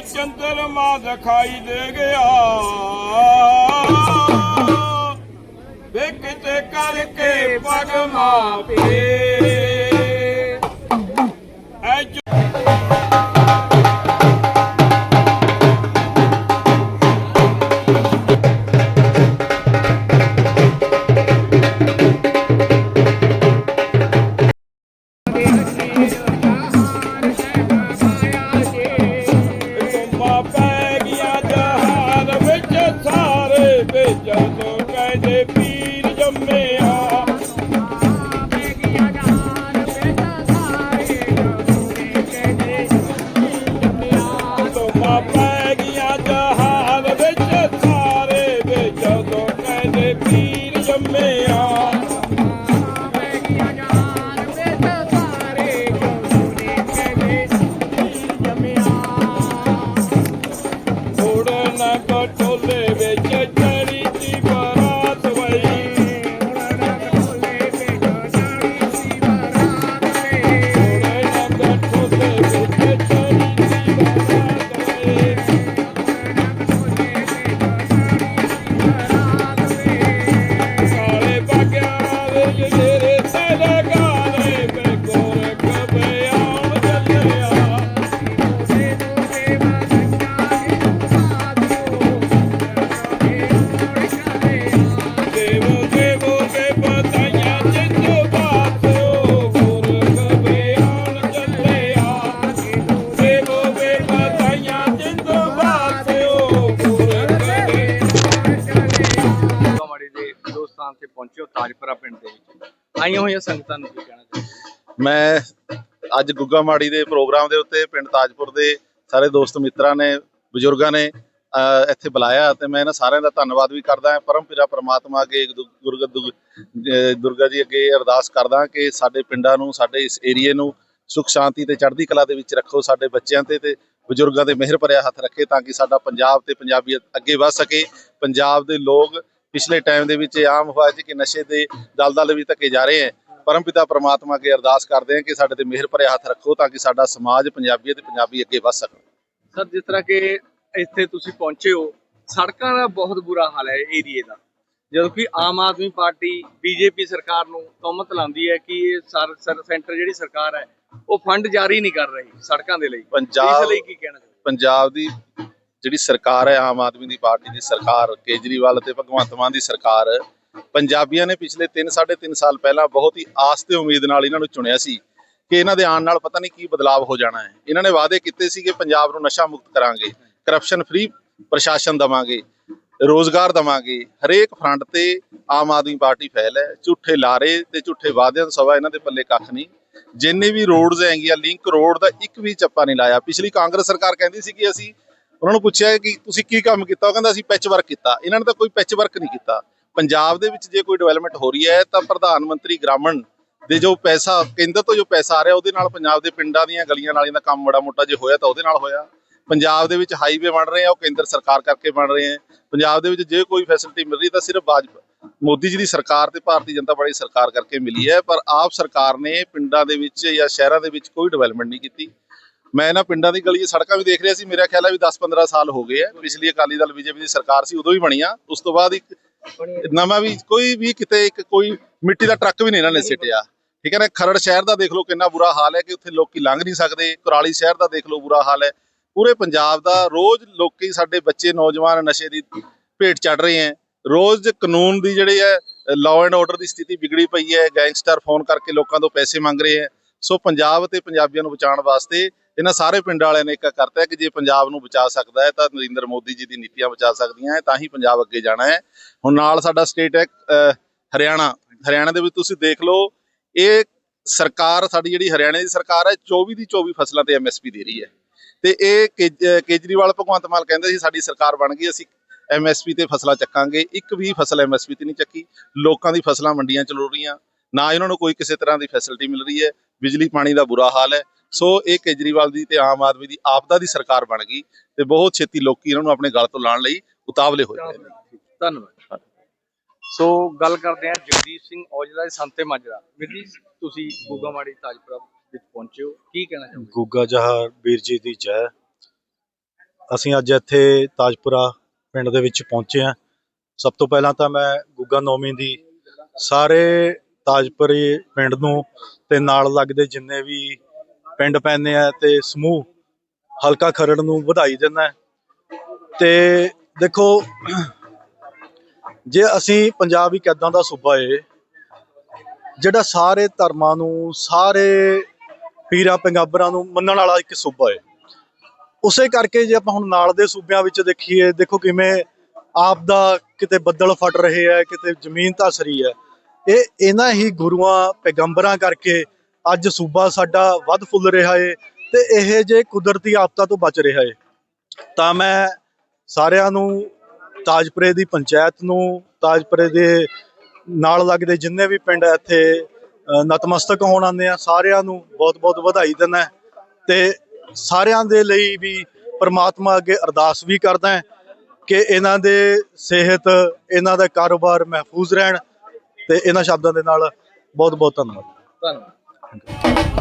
ਵੇ ਚੰਦਰਮਾ ਦਿਖਾਈ ਦੇ ਗਿਆ। ਵੇ ਕਿਤੇ ਕਰਕੇ ਪਗ ਮਾਪੇ ਜਦੋਂ ਕਹਿੰਦੇ ਪੀਰ ਜੰਮਿਆ ਆਈਆਂ ਹੋਈਆਂ ਸੰਗਤਾਂ ਨੂੰ। ਕੀ ਕਹਿਣਾ ਚਾਹੁੰਦੇ ਮੈਂ ਅੱਜ ਗੁੱਗਾ ਮਾੜੀ ਦੇ ਪ੍ਰੋਗਰਾਮ ਦੇ ਉੱਤੇ ਪਿੰਡ ਤਾਜਪੁਰ ਦੇ ਸਾਰੇ ਦੋਸਤ ਮਿੱਤਰਾਂ ਨੇ ਬਜ਼ੁਰਗਾਂ ਨੇ ਇੱਥੇ ਬੁਲਾਇਆ ਤੇ ਮੈਂ ਇਹਨਾਂ ਸਾਰਿਆਂ ਦਾ ਧੰਨਵਾਦ ਵੀ ਕਰਦਾ ਹਾਂ। ਪਰਮ ਪਿਤਾ ਪ੍ਰਮਾਤਮਾ ਅੱਗੇ ਦੁਰਗਾ ਦੁਰਗਾ ਜੀ ਅੱਗੇ ਅਰਦਾਸ ਕਰਦਾ ਕਿ ਸਾਡੇ ਪਿੰਡਾਂ ਨੂੰ ਸਾਡੇ ਇਸ ਏਰੀਏ ਨੂੰ ਸੁਖ ਸ਼ਾਂਤੀ ਤੇ ਚੜ੍ਹਦੀ ਕਲਾ ਦੇ ਵਿੱਚ ਰੱਖੋ ਸਾਡੇ ਬੱਚਿਆਂ ਤੇ ਤੇ ਬਜ਼ੁਰਗਾਂ ਦੇ ਮਿਹਰ ਭਰਿਆ ਹੱਥ ਰੱਖੇ ਤਾਂ ਕਿ ਸਾਡਾ ਪੰਜਾਬ ਤੇ ਪੰਜਾਬੀਅਤ ਅੱਗੇ ਵਧ ਸਕੇ। ਪੰਜਾਬ ਦੇ ਲੋਕ ਪਿਛਲੇ ਟਾਈਮ ਦੇ ਵਿੱਚ ਆਮ ਹੋਇਆ ਸੀ ਕਿ ਨਸ਼ੇ ਦੇ ਦਲਦਲ ਵੀ ਧੱਕੇ ਜਾ ਰਹੇ ਹੈ। ਪਰਮਪਿਤਾ ਪ੍ਰਮਾਤਮਾ ਅੱਗੇ ਅਰਦਾਸ ਕਰਦੇ ਹਾਂ ਕਿ ਸਾਡੇ ਤੇ ਮਿਹਰ ਭਰਿਆ ਹੱਥ ਰੱਖੋ ਤਾਂ ਕਿ ਸਾਡਾ ਸਮਾਜ ਪੰਜਾਬੀਅਤ ਤੇ ਪੰਜਾਬੀ ਅੱਗੇ ਵਧ ਸਕਣ ਸਰ ਜਿਸ ਤਰ੍ਹਾਂ ਕਿ ਇੱਥੇ ਤੁਸੀਂ ਪਹੁੰਚੇ ਹੋ ਸੜਕਾਂ ਦਾ ਬਹੁਤ ਬੁਰਾ ਹਾਲ ਹੈ ਏਰੀਏ ਦਾ। ਜਦੋਂ ਕਿ ਆਮ ਆਦਮੀ ਪਾਰਟੀ ਬੀਜੇਪੀ ਸਰਕਾਰ ਨੂੰ ਤੁਹਮਤ ਲਾਉਂਦੀ ਹੈ ਕਿ ਇਹ ਸਰ ਸੈਂਟਰ ਜਿਹੜੀ ਸਰਕਾਰ ਹੈ ਉਹ ਫੰਡ ਜਾਰੀ ਨਹੀਂ ਕਰ ਰਹੀ ਸੜਕਾਂ ਦੇ ਲਈ। ਪੰਜਾਬ- ਇਸ ਲਈ ਕੀ ਕਹਿਣਾ ਪੰਜਾਬ ਦੀ ਜਿਹੜੀ ਸਰਕਾਰ ਹੈ, ਆਮ ਆਦਮੀ ਦੀ ਪਾਰਟੀ ਦੀ ਸਰਕਾਰ, ਕੇਜਰੀਵਾਲ ਤੇ ਭਗਵੰਤ ਮਾਨ ਦੀ ਸਰਕਾਰ, ਪੰਜਾਬੀਆਂ ਨੇ ਪਿਛਲੇ 3 3.5 ਸਾਲ ਪਹਿਲਾਂ ਬਹੁਤ ਹੀ ਆਸ ਤੇ ਉਮੀਦ ਨਾਲ ਇਹਨਾਂ ਨੂੰ ਚੁਣਿਆ ਸੀ ਕਿ ਇਹਨਾਂ ਦੇ ਆਉਣ ਨਾਲ ਪਤਾ ਨਹੀਂ ਕੀ ਬਦਲਾਅ ਹੋ ਜਾਣਾ ਹੈ। ਇਹਨਾਂ ਨੇ ਵਾਅਦੇ ਕੀਤੇ ਸੀ ਕਿ ਪੰਜਾਬ ਨੂੰ ਨਸ਼ਾ ਮੁਕਤ ਕਰਾਂਗੇ ਕਰਪਸ਼ਨ ਫ੍ਰੀ ਪ੍ਰਸ਼ਾਸਨ ਦਵਾਂਗੇ, ਰੋਜ਼ਗਾਰ ਦਵਾਂਗੇ। ਹਰੇਕ ਫਰੰਟ ਤੇ ਆਮ ਆਦਮੀ ਪਾਰਟੀ ਫੈਲ ਹੈ, ਝੂਠੇ ਲਾਰੇ ਤੇ ਝੂਠੇ ਵਾਅਦਿਆਂ ਤੋਂ ਸਵਾ ਇਹਨਾਂ ਦੇ ਪੱਲੇ ਕੱਖ ਨਹੀਂ। ਜਿੰਨੇ ਵੀ ਰੋਡਸ ਹੈਗੀਆਂ ਲਿੰਕ ਰੋਡ ਦਾ ਇੱਕ ਵੀ ਚੱਪਾ ਨਹੀਂ ਲਾਇਆ। ਪਿਛਲੀ ਕਾਂਗਰਸ ਸਰਕਾਰ ਕਹਿੰਦੀ ਸੀ ਕਿ ਅਸੀਂ ਉਹਨਾਂ ਨੂੰ ਪੁੱਛਿਆ ਕਿ ਤੁਸੀਂ ਕੀ ਕੰਮ ਕੀਤਾ? ਉਹ ਕਹਿੰਦਾ ਅਸੀਂ ਪੈਚ ਵਰਕ ਕੀਤਾ। ਇਹਨਾਂ ਨੇ ਤਾਂ ਕੋਈ ਪੈਚ ਵਰਕ ਨਹੀਂ ਕੀਤਾ। ਪੰਜਾਬ ਦੇ ਵਿੱਚ ਜੇ ਕੋਈ ਡਿਵੈਲਪਮੈਂਟ ਹੋ ਰਹੀ ਹੈ, ਤਾਂ ਪ੍ਰਧਾਨ ਮੰਤਰੀ ਗ੍ਰਾਮਣ ਦੇ ਜੋ ਪੈਸਾ, ਕੇਂਦਰ ਤੋਂ ਜੋ ਪੈਸਾ ਆ ਰਿਹਾ, ਉਹਦੇ ਨਾਲ ਪੰਜਾਬ ਦੇ ਪਿੰਡਾਂ ਦੀਆਂ ਗਲੀਆਂ ਨਾਲੀਆਂ ਦਾ ਕੰਮ ਬੜਾ ਮੋਟਾ ਜੇ ਹੋਇਆ, ਤਾਂ ਉਹਦੇ ਨਾਲ ਹੋਇਆ। ਪੰਜਾਬ ਦੇ ਵਿੱਚ ਹਾਈਵੇ ਬਣ ਰਹੇ ਆ, ਉਹ ਕੇਂਦਰ ਸਰਕਾਰ ਕਰਕੇ ਬਣ ਰਹੇ ਆ। ਪੰਜਾਬ ਦੇ ਵਿੱਚ ਜੇ ਕੋਈ ਫੈਸਿਲਿਟੀ ਮਿਲ ਰਹੀ, ਤਾਂ ਸਿਰਫ ਭਾਜਪਾ ਮੋਦੀ ਜੀ ਦੀ ਸਰਕਾਰ ਤੇ ਭਾਰਤੀ ਜਨਤਾ ਪਾਰਟੀ ਸਰਕਾਰ ਕਰਕੇ ਮਿਲੀ ਹੈ। ਪਰ ਆਪ ਸਰਕਾਰ ਨੇ ਪਿੰਡਾਂ ਦੇ ਵਿੱਚ ਜਾਂ ਸ਼ਹਿਰਾਂ ਦੇ ਵਿੱਚ ਕੋਈ ਡਿਵੈਲਪਮੈਂਟ ਨਹੀਂ ਕੀਤੀ। ਮੈਂ ਇਹਨਾਂ ਪਿੰਡਾਂ ਦੀ ਗਲੀ ਸੜਕਾਂ ਵੀ ਦੇਖ ਰਿਹਾ ਸੀ, ਮੇਰਾ ਖਿਆਲ ਹੈ ਵੀ 10-15 ਸਾਲ ਹੋ ਗਏ ਆ। ਪਿਛਲੀ ਅਕਾਲੀ ਦਲ, ਬੀਜੇਪੀ ਦੀ ਸਰਕਾਰ ਸੀ, ਉਦੋਂ ਹੀ ਆ। ਉਸ ਤੋਂ ਬਾਅਦ ਇੱਕ ਨਵਾਂ ਵੀ ਕੋਈ ਵੀ ਕਿਤੇ ਇੱਕ ਕੋਈ ਮਿੱਟੀ ਦਾ ਟਰੱਕ ਵੀ ਨਹੀਂ ਇਹਨਾਂ ਨੇ ਸਿੱਟਿਆ। ਠੀਕ ਹੈ ਨਾ, ਖਰੜ ਸ਼ਹਿਰ ਦਾ ਦੇਖ ਲਓ ਕਿੰਨਾ ਬੁਰਾ ਹਾਲ ਹੈ ਕਿ ਉੱਥੇ ਲੋਕੀ ਲੰਘ ਨਹੀਂ ਸਕਦੇ। ਕੁਰਾਲੀ ਸ਼ਹਿਰ ਦਾ ਦੇਖ ਲਓ ਬੁਰਾ ਹਾਲ ਹੈ। ਪੂਰੇ ਪੰਜਾਬ ਦਾ ਰੋਜ਼ ਲੋਕੀ ਸਾਡੇ ਬੱਚੇ ਨੌਜਵਾਨ ਨਸ਼ੇ ਦੀ ਭੇਟ ਚੜ ਰਹੇ ਹੈ। ਰੋਜ਼ ਕਾਨੂੰਨ ਦੀ ਜਿਹੜੀ ਹੈ ਲਾਅ ਐਂਡ ਆਰਡਰ ਦੀ ਸਥਿਤੀ ਵਿਗੜੀ ਪਈ ਹੈ। ਗੈਂਗਸਟਰ ਫੋਨ ਕਰਕੇ ਲੋਕਾਂ ਤੋਂ ਪੈਸੇ ਮੰਗ ਰਹੇ ਹੈ। ਸੋ ਪੰਜਾਬ ਤੇ ਪੰਜਾਬੀਆਂ ਨੂੰ ਬਚਾਉਣ ਵਾਸਤੇ ਇਹਨਾਂ ਸਾਰੇ ਪਿੰਡ ਵਾਲਿਆਂ ਨੇ ਇੱਕ ਕਰਤਾ ਕਿ ਜੇ ਪੰਜਾਬ ਨੂੰ ਬਚਾ ਸਕਦਾ ਹੈ ਤਾਂ ਨਰਿੰਦਰ ਮੋਦੀ ਜੀ ਦੀ ਨੀਤੀਆਂ ਬਚਾ ਸਕਦੀਆਂ ਹੈ, ਤਾਂ ਹੀ ਪੰਜਾਬ ਅੱਗੇ ਜਾਣਾ ਹੈ। ਹੁਣ ਨਾਲ ਸਾਡਾ ਸਟੇਟ ਹੈ ਹਰਿਆਣਾ। ਹਰਿਆਣਾ ਦੇ ਵਿੱਚ ਤੁਸੀਂ ਦੇਖ ਲਓ, ਇਹ ਸਰਕਾਰ, ਸਾਡੀ ਜਿਹੜੀ ਹਰਿਆਣਾ ਦੀ ਸਰਕਾਰ ਹੈ 24 ਦੀ 24 ਫਸਲਾਂ ਤੇ ਐਮਐਸਪੀ ਦੇ ਰਹੀ ਹੈ। ਤੇ ਇਹ ਕੇਜਰੀਵਾਲ, ਭਗਵੰਤ ਮਾਨ ਕਹਿੰਦੇ ਸੀ, ਸਾਡੀ ਸਰਕਾਰ ਬਣ ਗਈ, ਅਸੀਂ ਐਮਐਸਪੀ ਤੇ ਫਸਲਾਂ ਚੱਕਾਂਗੇ। ਇੱਕ ਵੀ ਫਸਲ ਐਮਐਸਪੀ ਤੇ ਨਹੀਂ ਚੱਕੀ। ਲੋਕਾਂ ਦੀ ਫਸਲਾਂ ਮੰਡੀਆਂ ਚ ਰਹੀਆਂ। ਨਾ ਇਹਨਾਂ ਨੂੰ ਕੋਈ ਕਿਸੇ ਤਰ੍ਹਾਂ ਦੀ ਫੈਸਿਲਿਟੀ ਮਿਲ ਰਹੀ ਹੈ। ਬਿਜਲੀ, ਪਾਣੀ ਦਾ ਬੁਰਾ ਹਾਲ ਹੈ। ਸੋ ਇਹ ਕੇਜਰੀਵਾਲ ਦੀ ਤੇ ਆਮ ਆਦਮੀ ਦੀ ਆਪਦਾ ਦੀ ਸਰਕਾਰ ਬਣ ਗਈ ਤੇ ਬਹੁਤ ਛੇਤੀ ਲੋਕੀ ਇਹਨਾਂ ਨੂੰ ਆਪਣੇ ਗਲ ਤੋਂ ਲਾਉਣ ਲਈ ਉਤਾਵਲੇ ਪਏ ਨੇ। ਧੰਨਵਾਦ। ਸੋ ਗੱਲ ਕਰਦੇ ਹਾਂ ਜਗਦੀਪ ਸਿੰਘ ਔਜਲਾ ਦੇ ਸੰਤੇ ਮਾਜਰਾ। ਵੀਰ ਜੀ ਤੁਸੀਂ ਗੋਗਾਮਾੜੀ ਤਾਜਪੁਰਾ ਵਿੱਚ ਪਹੁੰਚੇ ਹੋ। ਕੀ ਕਹਿਣਾ ਚਾਹੁੰਦੇ ਗੁੱਗਾ ਜਹਾਰ ਵੀਰ ਜੀ ਦੀ ਜੈ। ਅਸੀਂ ਅੱਜ ਇੱਥੇ ਤਾਜਪੁਰਾ ਪਿੰਡ ਦੇ ਵਿੱਚ ਪਹੁੰਚੇ ਹਾਂ। ਸਭ ਤੋਂ ਪਹਿਲਾਂ ਤਾਂ ਮੈਂ ਗੁੱਗਾ ਨੌਮੀ ਦੀ ਸਾਰੇ ਤਾਜਪੁਰੇ ਪਿੰਡ ਨੂੰ ਤੇ ਨਾਲ ਲੱਗਦੇ ਜਿੰਨੇ ਵੀ ਪਿੰਡ ਪੈਂਦੇ ਆ ਤੇ ਸਮੂਹ ਹਲਕਾ ਖਰੜ ਨੂੰ ਵਧਾਈ ਦਿੰਦਾ ਤੇ ਦੇਖੋ, ਜੇ ਅਸੀਂ ਪੰਜਾਬ ਇੱਕ ਏਦਾਂ ਦਾ ਸੂਬਾ ਏ, ਜਿਹੜਾ ਸਾਰੇ ਧਰਮਾਂ ਨੂੰ, ਸਾਰੇ ਪੀਰਾਂ, ਪੈਗੰਬਰਾਂ ਨੂੰ ਮੰਨਣ ਵਾਲਾ ਇੱਕ ਸੂਬਾ ਏ। ਉਸੇ ਕਰਕੇ ਜੇ ਆਪਾਂ ਹੁਣ ਨਾਲ ਦੇ ਸੂਬਿਆਂ ਵਿੱਚ ਦੇਖੀਏ, ਦੇਖੋ ਕਿਵੇਂ ਆਪ ਦਾ ਕਿਤੇ ਬੱਦਲ ਫਟ ਰਹੇ ਹੈ ਕਿਤੇ ਜ਼ਮੀਨ ਧਸ ਰਹੀ ਹੈ ਇਹ ਇਹਨਾਂ ਹੀ ਗੁਰੂਆਂ, ਪੈਗੰਬਰਾਂ ਕਰਕੇ ਅੱਜ ਸੂਬਾ ਸਾਡਾ ਵੱਧ ਫੁੱਲ ਰਿਹਾ ਏ ਤੇ ਇਹ ਜੇ ਕੁਦਰਤੀ ਆਫਤਾਂ ਤੋਂ ਬਚ ਰਿਹਾ ਏ, ਤਾਂ ਮੈਂ ਸਾਰਿਆਂ ਨੂੰ ਤਾਜਪੁਰੇ ਦੀ ਪੰਚਾਇਤ ਨੂੰ, ਤਾਜਪੁਰੇ ਦੇ ਨਾਲ ਲੱਗਦੇ ਜਿੰਨੇ ਵੀ ਪਿੰਡ ਇੱਥੇ ਨਤਮਸਤਕ ਹੋਣ ਆਉਂਦੇ ਆ, ਸਾਰਿਆਂ ਨੂੰ ਬਹੁਤ-ਬਹੁਤ ਵਧਾਈ ਦਿੰਦਾ ਤੇ ਸਾਰਿਆਂ ਦੇ ਲਈ ਵੀ ਪਰਮਾਤਮਾ ਅੱਗੇ ਅਰਦਾਸ ਵੀ ਕਰਦਾ ਕਿ ਇਹਨਾਂ ਦੇ ਸਿਹਤ, ਇਹਨਾਂ ਦਾ ਕਾਰੋਬਾਰ ਮਹਿਫੂਜ਼ ਰਹਿਣ ਤੇ ਇਹਨਾਂ ਸ਼ਬਦਾਂ ਦੇ ਨਾਲ ਬਹੁਤ ਬਹੁਤ ਧੰਨਵਾਦ। ਧੰਨਵਾਦ। 感じ。